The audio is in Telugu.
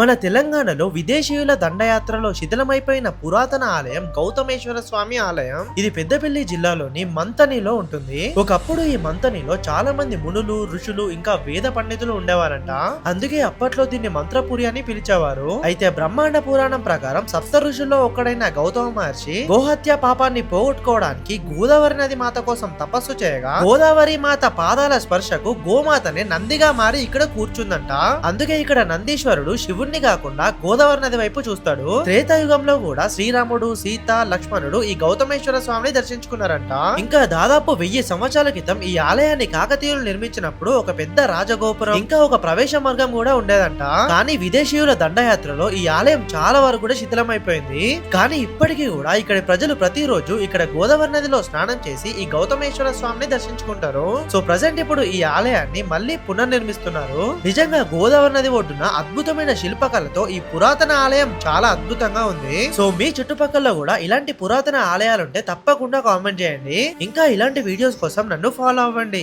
మన తెలంగాణలో విదేశీయుల దండయాత్రలో శిథిలమైపోయిన పురాతన ఆలయం గౌతమేశ్వర స్వామి ఆలయం. ఇది పెద్దపల్లి జిల్లాలోని మంతనిలో ఉంటుంది. ఒకప్పుడు ఈ మంతనిలో చాలా మంది మునులు ఋషులు ఇంకా వేద పండితులు ఉండేవారంట. అందుకే అప్పట్లో దీన్ని మంత్రపురి అని పిలిచేవారు. అయితే బ్రహ్మాండ పురాణం ప్రకారం సప్త ఋషుల్లో ఒక్కడైన గౌతమ మహర్షి గోహత్య పాపాన్ని పోగొట్టుకోవడానికి గోదావరి నది మాత కోసం తపస్సు చేయగా గోదావరి మాత పాదాల స్పర్శకు గోమాతనే నందిగా మారి ఇక్కడ కూర్చుందంట. అందుకే ఇక్కడ నందీశ్వరుడు శివుణ్ణి కాకుండా గోదావరి నది వైపు చూస్తాడు. త్రేతాయుగంలో కూడా శ్రీరాముడు సీత లక్ష్మణుడు ఈ గౌతమేశ్వర స్వామిని దర్శించుకున్నారంట. ఇంకా దాదాపు వెయ్యి సంవత్సరాల క్రితం ఈ ఆలయాన్ని కాకతీయులు నిర్మించినప్పుడు ఒక పెద్ద రాజగోపురం ఇంకా ఒక ప్రవేశ మార్గం కూడా ఉండేదంట. కానీ విదేశీయుల దండయాత్రలో ఈ ఆలయం చాలా వరకు కూడా శిథిలమైపోయింది. కానీ ఇప్పటికీ కూడా ఇక్కడ ప్రజలు ప్రతిరోజు ఇక్కడ గోదావరి నదిలో స్నానం చేసి ఈ గౌతమేశ్వర స్వామిని దర్శించుకుంటారు. సో ప్రజెంట్ ఇప్పుడు ఈ ఆలయాన్ని మళ్ళీ పునర్నిర్మిస్తున్నారు. నిజంగా గోదావరి నది ఒడ్డున అద్భుతమైన శిల్పకళతో ఈ పురాతన ఆలయం చాలా అద్భుతంగా ఉంది. సో మీ చుట్టుపక్కల కూడా ఇలాంటి పురాతన ఆలయాలుంటే తప్పకుండా కామెంట్ చేయండి. ఇంకా ఇలాంటి వీడియోస్ కోసం నన్ను ఫాలో అవ్వండి.